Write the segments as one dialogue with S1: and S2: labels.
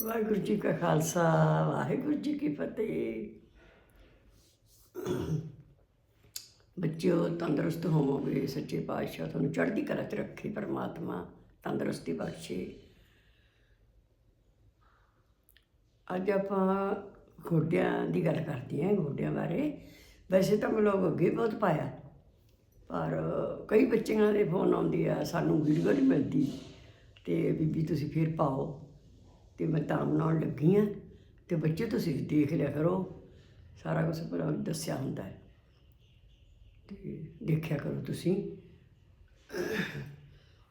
S1: ਵਾਹਿਗੁਰੂ ਜੀ ਕਾ ਖਾਲਸਾ, ਵਾਹਿਗੁਰੂ ਜੀ ਕੀ ਫਤਿਹ। ਬੱਚਿਓ, ਤੰਦਰੁਸਤ ਹੋਵੋਗੇ, ਸੱਚੇ ਪਾਤਸ਼ਾਹ ਤੁਹਾਨੂੰ ਚੜ੍ਹਦੀ ਕਲਾ 'ਚ ਰੱਖੇ, ਪਰਮਾਤਮਾ ਤੰਦਰੁਸਤੀ ਬਖਸ਼ੇ। ਅੱਜ ਆਪਾਂ ਗੋਡਿਆਂ ਦੀ ਗੱਲ ਕਰਦੇ ਹਾਂ, ਗੋਡਿਆਂ ਬਾਰੇ। ਵੈਸੇ ਤਾਂ ਲੋਕ ਅੱਗੇ ਬਹੁਤ ਪਾਇਆ, ਪਰ ਕਈ ਬੱਚਿਆਂ ਦੇ ਫੋਨ ਆਉਂਦੇ ਆ, ਸਾਨੂੰ ਵੀਡੀਓ ਨਹੀਂ ਮਿਲਦੀ। ਤੇ ਬੀਬੀ ਤੁਸੀਂ ਫੇਰ ਪਾਓ। ਤੇ ਮੈਂ ਤਾਂ ਬਣਾਉਣ ਲੱਗੀ ਆ ਤੇ ਬੱਚੇ ਤੁਸੀਂ ਦੇਖ ਲਿਆ ਕਰੋ, ਸਾਰਾ ਕੁਝ ਪਰ ਦੱਸਿਆ ਹੁੰਦਾ ਹੈ। ਤੇ ਦੇਖਿਆ ਕਰੋ ਤੁਸੀਂ।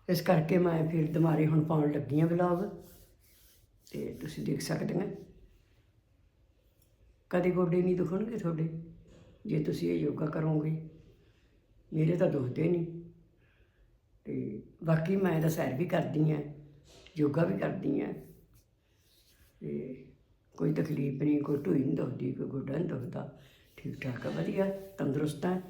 S1: ਇਸ ਕਰਕੇ ਮੈਂ ਫਿਰ ਦੁਬਾਰੇ ਹੁਣ ਪਾਉਣ ਲੱਗੀ ਆ ਵਲੌਗ ਤੇ ਤੁਸੀਂ ਦੇਖ ਸਕਦੇ ਹੋ ਕਦੇ ਗੋਡੇ ਨਹੀਂ ਦੁਖਣਗੇ ਤੁਹਾਡੇ, ਜੇ ਤੁਸੀਂ ਇਹ ਯੋਗਾ ਕਰੋਗੇ। ਮੇਰੇ ਤਾਂ ਦੁਖਦੇ ਨਹੀਂ। ਤੇ ਬਾਕੀ ਮੈਂ ਤਾਂ ਸੈਰ ਵੀ ਕਰਦੀ ਆ, ਯੋਗਾ ਵੀ ਕਰਦੀ ਆ। ਤੇ ਕੋਈ ਤਕਲੀਫ ਨਹੀਂ, ਕੋਈ ਢੂਈ ਨਹੀਂ ਦੁਖਦੀ ਕੋਈ ਗੋਡਾ ਨਹੀਂ ਦੁਖਦਾ ਠੀਕ ਠਾਕ ਆ, ਵਧੀਆ, ਤੰਦਰੁਸਤ ਹੈ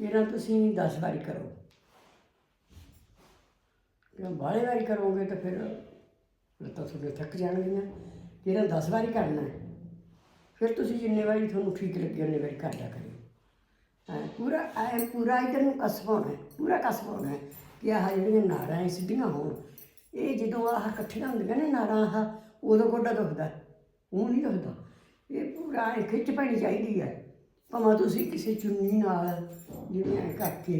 S1: ਜਿਹੜਾ ਤੁਸੀਂ 10 ਵਾਰੀ ਕਰੋ? ਜੇ ਬਾਹਲੇ ਵਾਰੀ ਕਰੋਗੇ ਤਾਂ ਫਿਰ ਲੱਤਾਂ ਤੁਹਾਡੇ ਥੱਕ ਜਾਣਗੀਆਂ। ਜਿਹੜਾ 10 ਵਾਰੀ ਕਰਨਾ ਹੈ? ਫਿਰ ਤੁਸੀਂ ਜਿੰਨੇ ਵਾਰੀ ਤੁਹਾਨੂੰ ਠੀਕ ਲੱਗੇ, ਉਹਨੇ ਵਾਰੀ ਕਰਦਾ ਕਰਿਓ। ਐਂ ਪੂਰਾ ਐ, ਪੂਰਾ ਇਧਰ ਨੂੰ ਕਸਵਾਉਣਾ ਹੈ, ਪੂਰਾ ਕਸਵਾਉਣਾ ਹੈ ਕਿ ਆਹ ਜਿਹੜੀਆਂ ਨਾੜਾਂ ਐ ਸਿੱਧੀਆਂ ਹੋਣ। ਇਹ ਜਦੋਂ ਆਹ ਇਕੱਠੀਆਂ ਹੁੰਦੀਆਂ ਨੇ ਨਾੜਾਂ, ਆਹ ਉਦੋਂ ਗੋਡਾ ਦੁਖਦਾ ਉਹ ਨਹੀਂ ਦੁਖਦਾ। ਇਹ ਪੂਰਾ ਐਂ ਖਿੱਚ ਪੈਣੀ ਚਾਹੀਦੀ ਹੈ। ਭਾਵੇਂ ਤੁਸੀਂ ਕਿਸੇ ਚੁੰਨੀ ਨਾਲ ਜਿਵੇਂ ਐਂ ਕਰਕੇ,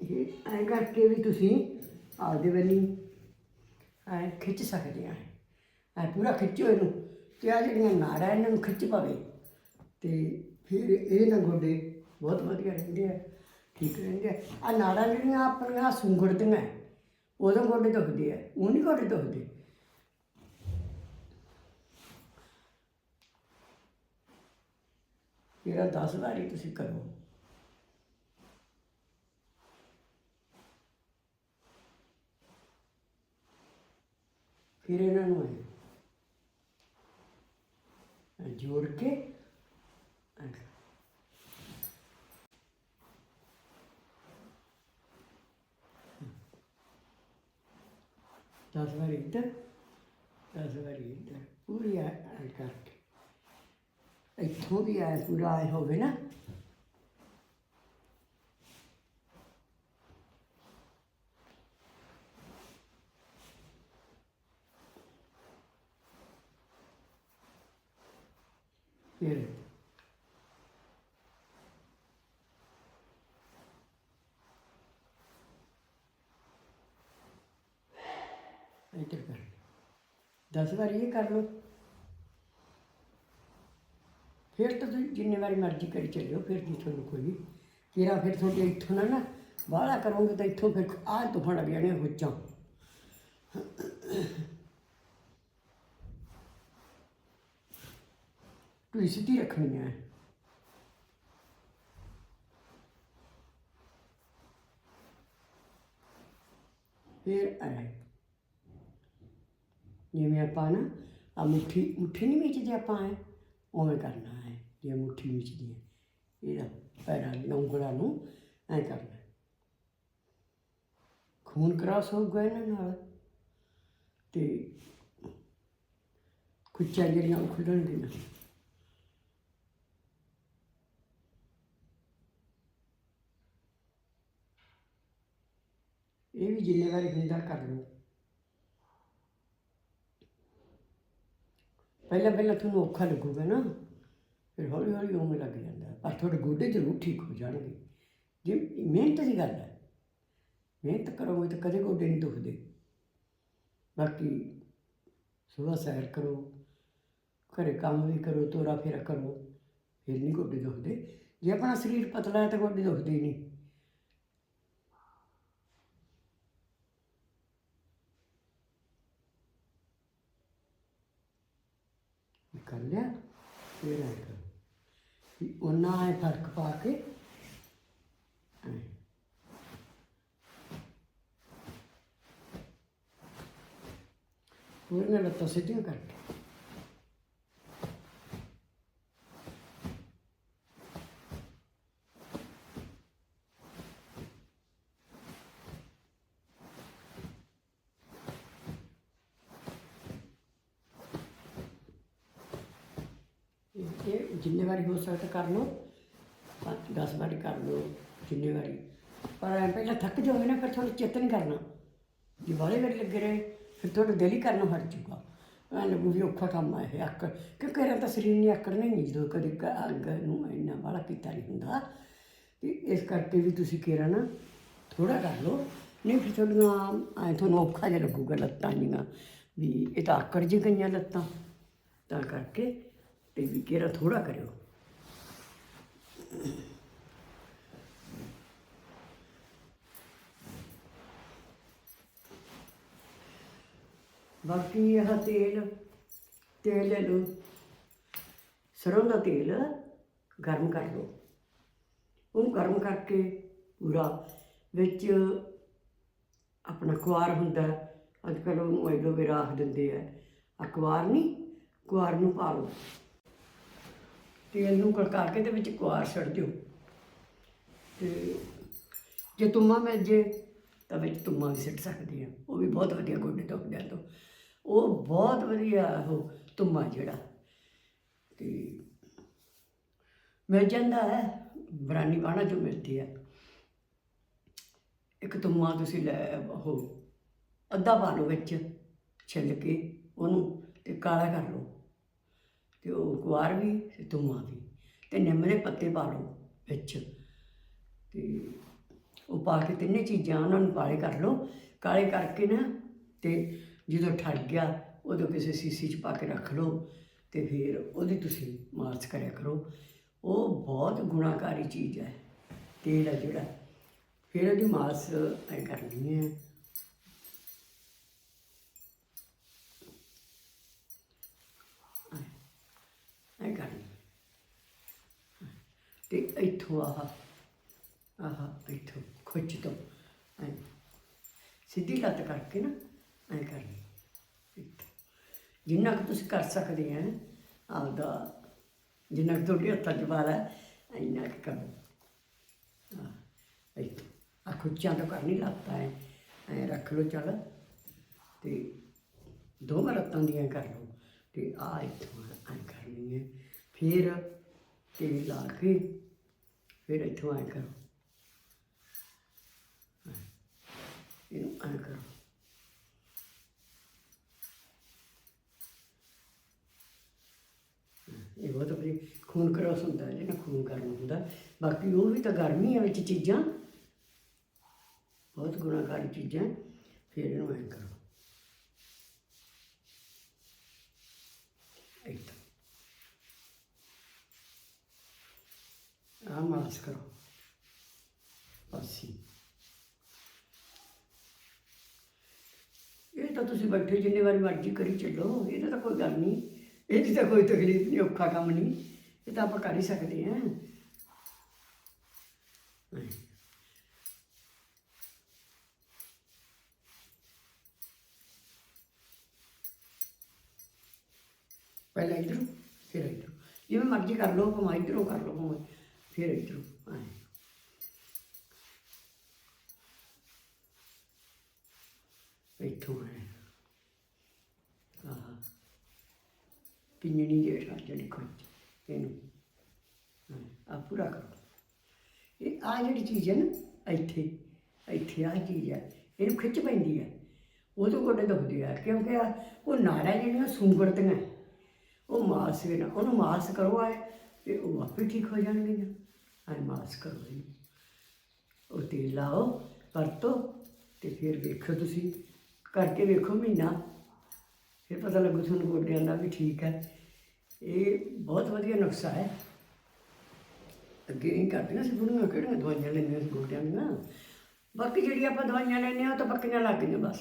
S1: ਇਹ ਐਂ ਕਰਕੇ ਵੀ ਤੁਸੀਂ ਆਪਦੇ ਵੱਲੀ ਐਂ ਖਿੱਚ ਸਕਦੇ ਆ ਐ ਪੂਰਾ ਖਿੱਚੋ ਇਹਨੂੰ ਤੇ ਆ ਜਿਹੜੀਆਂ ਨਾੜਾਂ ਇਹਨਾਂ ਨੂੰ ਖਿੱਚ ਪਾਵੇ। ਤੇ ਫਿਰ ਇਹ ਨਾ ਗੋਡੇ ਬਹੁਤ ਵਧੀਆ ਰਹਿੰਦੇ ਆ, ਠੀਕ ਰਹਿੰਦੇ ਆ। ਆ ਨਾੜਾਂ ਜਿਹੜੀਆਂ ਆਪਣੀਆਂ ਸੁੰਗੜਦੀਆਂ ਉਦੋਂ ਗੋਡੇ ਦੁਖਦੇ ਆ ਉਹ ਨਹੀਂ ਗੋਡੇ ਦੁਖਦੇ। ਇਹਦਾ 10 ਵਾਰੀ ਤੁਸੀਂ ਕਰੋ। ਫਿਰ ਇਹਨਾਂ ਨੂੰ ਆਏ ਜੋੜ ਕੇ ਦਸ ਵਾਰੀ ਇੱਧਰ, ਦਸ ਵਾਰੀ ਇੱਧਰ, ਪੂਰੀ ਐਂ ਕਰਕੇ। ਇੱਥੋਂ ਵੀ ਐ ਪੂਰਾ ਐ ਹੋਵੇ ਨਾ ਫਿਰ ਇੱਧਰ ਕਰ। ਦਸ ਵਾਰੀ ਇਹ ਕਰ ਲਓ। ਫਿਰ ਤਾਂ ਤੁਸੀਂ ਜਿੰਨੇ ਵਾਰੀ ਮਰਜ਼ੀ ਕਰੀ ਚੱਲਿਓ, ਫਿਰ ਨਹੀਂ ਤੁਹਾਨੂੰ ਕੋਈ ਕਿਰਾ ਫਿਰ ਤੁਹਾਡੇ ਇੱਥੋਂ ਨਾ ਨਾ ਬਾਹਲਾ ਕਰੋਗੇ ਤਾਂ ਇੱਥੋਂ ਫਿਰ ਆਹ ਤੁਫਾਨ ਲੱਗ ਜਾਣੇ ਹੁੱਚਾਂ ਤੁਸੀਂ ਸਿੱਧੀ ਰੱਖਣੀ ਹੈ। ਫਿਰ ਐ ਜਿਵੇਂ ਆਪਾਂ ਨਾ ਆ ਮੁੱਠੀ ਮੁੱਠੀ ਨਹੀਂ ਮੀਚਦੇ ਆਪਾਂ ਐ? ਉਵੇਂ ਕਰਨਾ ਹੈ ਜੇ ਮੁੱਠੀ ਮਿਚਦੀ ਹੈ ਇਹਦਾ ਪੈਰਾਂ ਦੀਆਂ ਉਂਗਲਾਂ ਨੂੰ ਐ ਕਰਨਾ। ਖੂਨ ਕਰਾਸ ਹੋਊਗਾ ਇਹਨਾਂ ਨਾਲ। ਤੇ ਕੁੱਚਾ ਜਿਹੜੀਆਂ ਉਹ ਖੁੱਲਣਗੀਆਂ ਇਹ ਵੀ ਜਿੰਨੇ ਵਾਰੀ ਹੁੰਦਾ ਕਰ ਲਓ ਪਹਿਲਾਂ ਪਹਿਲਾਂ ਤੁਹਾਨੂੰ ਔਖਾ ਲੱਗੂਗਾ ਨਾ। ਫਿਰ ਹੌਲੀ ਹੌਲੀ ਉਵੇਂ ਲੱਗ ਜਾਂਦਾ। ਪਰ ਤੁਹਾਡੇ ਗੋਡੇ ਜ਼ਰੂਰ ਠੀਕ ਹੋ ਜਾਣਗੇ। ਜੇ ਮਿਹਨਤ ਦੀ ਗੱਲ ਹੈ, ਮਿਹਨਤ ਕਰੋਗੇ ਤਾਂ ਕਦੇ ਗੋਡੇ ਨਹੀਂ ਦੁਖਦੇ। ਬਾਕੀ ਸੁਬਹ ਸੈਰ ਕਰੋ, ਘਰੇ ਕੰਮ ਵੀ ਕਰੋ ਤੋਰਾ ਫੇਰਾ ਕਰੋ, ਫਿਰ ਨਹੀਂ ਗੋਡੇ ਦੁਖਦੇ। ਜੇ ਆਪਣਾ ਸਰੀਰ ਪਤਲਾ ਹੈ ਤਾਂ ਗੋਡੇ ਦੁਖਦੇ ਹੀ ਨਹੀਂ ਇਹ ਕਰ ਲਿਆ ਫਿਰ ਐ ਕਰ ਵੀ ਉਹਨਾਂ ਐ ਫ਼ਰਕ ਪਾ ਕੇ ਐਂ। ਲੱਤਾਂ ਸਿੱਧੀਆਂ ਕਰਕੇ ਇਹ ਜਿੰਨੇ ਵਾਰੀ ਹੋ ਸਕਦਾ ਕਰ ਲਓ। ਪੰਜ 10 ਵਾਰੀ ਕਰ ਲਓ ਜਿੰਨੇ ਵਾਰੀ ਪਰ ਐਂ ਪਹਿਲਾਂ ਥੱਕ ਜਾਓਗੇ ਨਾ, ਫਿਰ ਤੁਹਾਨੂੰ ਚੇਤਨ ਕਰਨਾ। ਜੇ ਬਾਹਲੇ ਵਾਰੀ ਲੱਗੇ ਰਹੇ, ਫਿਰ ਤੁਹਾਡਾ ਦਿਲ ਹੀ ਕਰਨਾ ਹਟ ਜੂਗਾ ਐਂ ਲੱਗੂ ਵੀ ਔਖਾ ਕੰਮ ਆ ਇਹ ਆਕੜ ਕਿਉਂਕਿ ਇਹਨਾਂ ਤਾਂ ਸਰੀਰ ਨੇ ਆਕੜਨਾ ਹੀ ਨਹੀਂ ਜਦੋਂ ਕਦੇ ਅੱਗ ਨੂੰ ਇੰਨਾ ਵਾਲਾ ਕੀਤਾ ਨਹੀਂ ਹੁੰਦਾ। ਤੇ ਇਸ ਕਰਕੇ ਵੀ ਤੁਸੀਂ ਕਿਹਾ ਨਾ ਥੋੜਾ ਕਰ ਲਓ। ਨਹੀਂ ਫਿਰ ਤੁਹਾਡੀਆਂ ਐਂ ਤੁਹਾਨੂੰ ਔਖਾ ਜਿਹਾ ਲੱਗੂਗਾ ਲੱਤਾਂ ਜੀਆਂ ਵੀ ਇਹ ਤਾਂ ਆਕੜ ਜੀ ਗਈਆਂ ਲੱਤਾਂ। ਤਾਂ ਕਰਕੇ ਤੇ ਵੀ ਕਿਹੜਾ ਥੋੜਾ ਕਰਿਓ। ਬਾਕੀ ਇਹ ਤੇਲ ਤੇਲ ਲੈ ਲਓ। ਸਰੋਂ ਦਾ ਤੇਲ ਗਰਮ ਕਰ ਲਓ। ਉਹਨੂੰ ਗਰਮ ਕਰਕੇ ਪੂਰਾ ਵਿੱਚ ਆਪਣਾ ਕੁਆਰ ਹੁੰਦਾ। ਅੱਜ ਕੱਲ੍ਹ ਉਹਨੂੰ ਐਲੋਵੇਰਾ ਆਖ ਦਿੰਦੇ ਆ। ਆ ਕੁਆਰ ਨਹੀਂ ਕੁਆਰ ਨੂੰ ਪਾ ਲਓ। ਤੇਲ ਨੂੰ ਕੜਕਾ ਕੇ ਤੇ ਵਿੱਚ ਕੁਆਰ ਛੱਡ ਦਿਓ। ਤੇ ਜੇ ਤੁਮਾ ਮਿਲ ਜੇ ਤਾਂ ਵਿੱਚ ਤੁਮਾ ਵੀ ਸਿੱਟ ਸਕਦੇ ਆ। ਉਹ ਵੀ ਬਹੁਤ ਵਧੀਆ ਗੋਡੇ ਤੋਂ ਹੁੰਦਿਆਂ ਤੋਂ। ਉਹ ਬਹੁਤ ਵਧੀਆ ਉਹ ਤੁਮਾ ਜਿਹੜਾ। ਤੇ ਮਿਲ ਜਾਂਦਾ ਹੈ, ਬਰਾਨੀ ਬਾਣਾ ਜੋ ਮਿਲਦੀ ਹੈ। ਇੱਕ ਤੁਮਾ ਤੁਸੀਂ ਲੈ ਉਹ ਅੱਧਾ ਪਾ ਲਓ ਵਿੱਚ ਛਿੱਲ ਕੇ ਉਹਨੂੰ ਤੇ ਕਾਲਾ ਕਰ ਲਓ। ਤੇ ਉਹ ਕੁਆਰ ਵੀ ਤੇ ਤੁਮਾ ਵੀ ਤੇ ਨਿੰਮ ਦੇ ਪੱਤੇ ਪਾ ਲਓ ਵਿੱਚ ਤੇ ਉਹ ਪਾ ਕੇ ਤਿੰਨੇ ਚੀਜ਼ਾਂ ਉਹਨਾਂ ਨੂੰ ਕਾਲੇ ਕਰ ਲਓ, ਕਾਲੇ ਕਰਕੇ ਨਾ ਤੇ ਜਦੋਂ ਠਰ ਗਿਆ ਉਦੋਂ ਕਿਸੇ ਸੀਸੀ 'ਚ ਪਾ ਕੇ ਰੱਖ ਲਓ ਤੇ ਫਿਰ ਉਹਦੀ ਤੁਸੀਂ ਮਾਰਚ ਕਰਿਆ ਕਰੋ। ਉਹ ਬਹੁਤ ਗੁਣਾਕਾਰੀ ਚੀਜ਼ ਹੈ, ਤੇਲ ਹੈ ਜਿਹੜਾ। ਫਿਰ ਉਹਦੀ ਮਾਸ ਐ ਕਰਨੀ ਹੈ ਐ ਕਰਨੀ ਤੇ ਇੱਥੋਂ ਆਹ ਆਹ ਇੱਥੋਂ ਖੁੱਚ ਤੋਂ, ਐਂ। ਸਿੱਧੀ ਲੱਤ ਕਰਕੇ ਨਾ, ਐਂ ਕਰਨੀ ਇੱਥੋਂ। ਜਿੰਨਾ ਕੁ ਤੁਸੀਂ ਕਰ ਸਕਦੇ ਆ ਆਪਦਾ ਜਿੰਨਾ ਕੁ ਤੁਹਾਡੇ ਹੱਥਾਂ 'ਚ ਵਾਲਾ, ਇੰਨਾ ਕੁ ਕਰੋ। ਆਹ, ਇੱਥੋਂ। ਆ ਖੁੱਚਾਂ ਤੋਂ ਕਰਨੀ ਲੱਤਾਂ ਐ ਐ ਰੱਖ ਲਓ ਚੱਲ। ਤੇ ਦੋ ਲੱਤਾਂ ਦੀਆਂ ਕਰ ਲਓ। ਤੇ ਆ ਇੱਥੋਂ ਐਂ ਕਰਨੀ ਹੈ ਫਿਰ ਤੇਲ ਲਾ ਕੇ ਫਿਰ ਇੱਥੋਂ ਐ ਕਰੋ। ਇਹਨੂੰ ਐ ਕਰੋ। ਇਹ ਬਹੁਤ ਆਪਣੀ ਖੂਨ ਕਰੋਸ ਹੁੰਦਾ ਹੈ ਜਿਹਨਾਂ ਖੂਨ ਗਰਮ ਹੁੰਦਾ। ਬਾਕੀ ਉਹ ਵੀ ਤਾਂ ਗਰਮੀ ਹੈ ਵਿੱਚ ਚੀਜ਼ਾਂ। ਬਹੁਤ ਗੁਣਾਕਾਰੀ ਚੀਜ਼ਾਂ। ਫਿਰ ਇਹਨੂੰ ਐਂ ਕਰੋ। ਇੱਥੇ। ਆ ਮਾਸ ਕਰੋ ਪਾਸੀ ਇਹ ਤਾਂ ਤੁਸੀਂ ਬੈਠੇ ਜਿੰਨੇ ਵਾਰੀ ਮਰਜ਼ੀ ਕਰੀ ਚੱਲੋ ਇਹਦਾ ਤਾਂ ਕੋਈ ਗੱਲ ਨਹੀਂ ਇਹਦੀ ਤਾਂ ਕੋਈ ਤਕਲੀਫ ਨਹੀਂ ਔਖਾ ਕੰਮ ਨਹੀਂ ਇਹ ਤਾਂ ਆਪਾਂ ਕਰ ਹੀ ਸਕਦੇ ਹਾਂ ਪਹਿਲਾਂ ਇੱਧਰੋਂ ਫਿਰ ਇੱਧਰੋਂ ਜਿਵੇਂ ਮਰਜ਼ੀ ਕਰ ਲਓ ਭਾਵੇਂ ਇੱਧਰੋਂ ਕਰ ਲਓ ਭਾਵੇਂ ਫਿਰ ਇੱਧਰੋਂ ਆਏ। ਇੱਥੋਂ ਹੈ ਆਹ ਪਿੰਜਣੀ ਜਿਹੜਾ ਜਿਹੜੀ ਖੁੱਚ ਇਹਨੂੰ ਆ ਪੂਰਾ ਕਰੋ। ਇਹ ਆ ਜਿਹੜੀ ਚੀਜ਼ ਹੈ ਨਾ, ਇੱਥੇ ਇੱਥੇ ਆ ਚੀਜ਼ ਹੈ, ਇਹਨੂੰ ਖਿੱਚ ਪੈਂਦੀ ਹੈ। ਉਦੋਂ ਗੋਡੇ ਦੁਖਦੀ ਆ, ਕਿਉਂਕਿ ਆ ਉਹ ਨਾੜਾਂ ਜਿਹੜੀਆਂ ਸੁੰਗੜਦੀਆਂ ਉਹ ਮਾਸ ਵੀ ਨਾ ਉਹਨੂੰ ਮਾਸ ਕਰੋ ਆਏ, ਤੇ ਉਹ ਆਪੇ ਠੀਕ ਹੋ ਜਾਣਗੀਆਂ। ਆਏ ਕਰੋ ਜੀ। ਉਹ ਤੇਲ ਲਾਓ, ਵਰਤੋ ਤੇ ਫਿਰ ਵੇਖੋ ਤੁਸੀਂ। ਕਰਕੇ ਵੇਖੋ ਮਹੀਨਾ। ਫਿਰ ਪਤਾ ਲੱਗੂ ਤੁਹਾਨੂੰ ਗੋਡਿਆਂ ਦਾ ਵੀ ਠੀਕ ਹੈ। ਇਹ ਬਹੁਤ ਵਧੀਆ ਨੁਕਸਾ ਹੈ। ਅੱਗੇ ਇਹ ਕਰਦੀਆਂ ਸੀ ਬੁੜੀਆਂ ਕਿਹੜੀਆਂ ਦਵਾਈਆਂ ਲੈਂਦੀਆਂ ਸੀ ਗੋਡਿਆਂ ਦੀਆਂ? ਬਾਕੀ ਜਿਹੜੀ ਆਪਾਂ ਦਵਾਈਆਂ ਲੈਂਦੇ ਹਾਂ ਉਹ ਤਾਂ ਪੱਕੀਆਂ ਲੱਗ ਗਈਆਂ ਬਸ।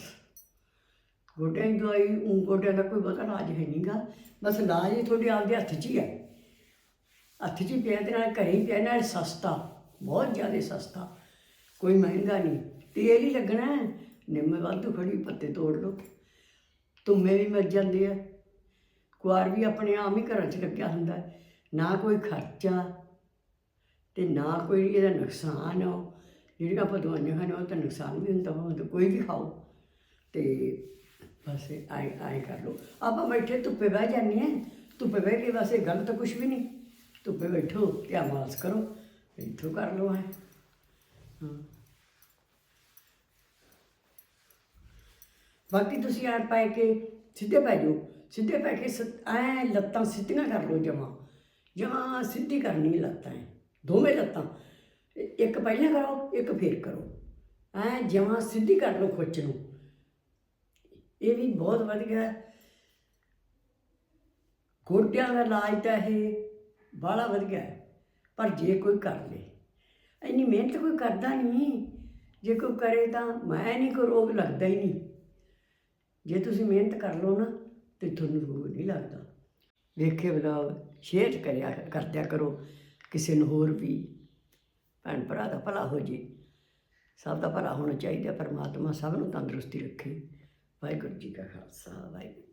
S1: ਗੋਡਿਆਂ ਦੀ ਦਵਾਈ, ਊਂ ਗੋਡਿਆਂ ਦਾ ਕੋਈ ਬਹੁਤਾ ਇਲਾਜ ਹੈ ਨਹੀਂਗਾ ਬਸ ਇਲਾਜ ਹੀ ਤੁਹਾਡੇ ਆਪਦੇ ਹੱਥ 'ਚ ਹੀ ਹੈ। ਹੱਥ 'ਚ ਹੀ ਪਿਆ ਤੇ ਨਾਲ ਘਰੇ ਹੀ ਪਿਆ ਨਾਲ ਸਸਤਾ ਬਹੁਤ ਜ਼ਿਆਦਾ ਸਸਤਾ। ਕੋਈ ਮਹਿੰਗਾ ਨਹੀਂ। ਤੇਲ ਹੀ ਲੱਗਣਾ ਹੈ। ਨਿੰਮ ਵਾਧੂ ਖੜੀ ਪੱਤੇ ਤੋੜ ਲਓ। ਧੁੰਮੇ ਵੀ ਮਰ ਜਾਂਦੇ ਆ। ਕੁਆਰ ਵੀ ਆਪਣੇ ਆਮ ਹੀ ਘਰਾਂ 'ਚ ਲੱਗਿਆ ਹੁੰਦਾ ਹੈ। ਨਾ ਕੋਈ ਖਰਚਾ ਤੇ ਨਾ ਕੋਈ ਇਹਦਾ ਨੁਕਸਾਨ ਹੋ ਜਿਹੜੀਆਂ ਆਪਾਂ ਦਵਾਈਆਂ ਖਾਣੇ ਉਹ ਤਾਂ ਨੁਕਸਾਨ ਵੀ ਹੁੰਦਾ ਵਾ, ਉਹ ਕੋਈ ਵੀ ਖਾਓ। ਤੇ ਬਸ ਆਏ ਆਏ ਕਰ ਲਓ। ਆਪਾਂ ਬੈਠੇ ਧੁੱਪੇ ਬਹਿ ਜਾਂਦੇ ਹਾਂ। ਧੁੱਪੇ ਬਹਿ ਕੇ ਬਸ ਇਹ ਗਲਤ ਕੁਝ ਵੀ ਨਹੀਂ। ਧੁੱਪੇ ਬੈਠੋ ਤੇ ਆ ਕਰੋ, ਇੱਥੋਂ ਕਰ ਲਓ ਹੈ ਹਾਂ। ਬਾਕੀ ਤੁਸੀਂ ਆ ਪੈ ਕੇ ਸਿੱਧੇ ਪੈ ਜਾਓ, ਸਿੱਧੇ ਪੈ ਕੇ ਐ ਲੱਤਾਂ ਸਿੱਧੀਆਂ ਕਰ ਲਓ ਜਮਾ। ਜਮਾ ਸਿੱਧੀ ਕਰਨੀ ਲੱਤਾਂ ਐ, ਦੋਵੇਂ ਲੱਤਾਂ। ਇੱਕ ਪਹਿਲਾਂ ਕਰੋ, ਇੱਕ ਫੇਰ ਕਰੋ। ਐ ਜਮਾ ਸਿੱਧੀ ਕਰ ਲਓ ਖੁੱਚ ਨੂੰ। ਇਹ ਵੀ ਬਹੁਤ ਵਧੀਆ ਗੋਡਿਆਂ ਦਾ ਇਲਾਜ ਤਾਂ ਇਹ ਬਾਹਲਾ ਵਧੀਆ ਹੈ, ਪਰ ਜੇ ਕੋਈ ਕਰ ਲੇ। ਇੰਨੀ ਮਿਹਨਤ ਕੋਈ ਕਰਦਾ ਨਹੀਂ, ਜੇ ਕੋਈ ਕਰੇ ਤਾਂ ਮੈਂ ਨਹੀਂ ਕੋਈ ਰੋਗ ਲੱਗਦਾ ਹੀ ਨਹੀਂ। ਜੇ ਤੁਸੀਂ ਮਿਹਨਤ ਕਰ ਲਓ ਨਾ, ਤੇ ਤੁਹਾਨੂੰ ਰੋਗ ਨਹੀਂ ਲੱਗਦਾ। ਵੇਖੇ ਬਲੌਗ, ਸ਼ੇਅਰ ਕਰਿਆ, ਕਰਦਿਆ ਕਰੋ, ਕਿਸੇ ਨੂੰ ਹੋਰ ਵੀ। ਭੈਣ ਭਰਾ ਦਾ ਭਲਾ ਹੋ ਜੇ। ਸਭ ਦਾ ਭਲਾ ਹੋਣਾ ਚਾਹੀਦਾ, ਪਰਮਾਤਮਾ ਸਭ ਨੂੰ ਤੰਦਰੁਸਤੀ ਰੱਖੇ। ਵਾਹਿਗੁਰੂ ਜੀ ਕਾ ਖਾਲਸਾ, ਵਾਹਿਗੁਰੂ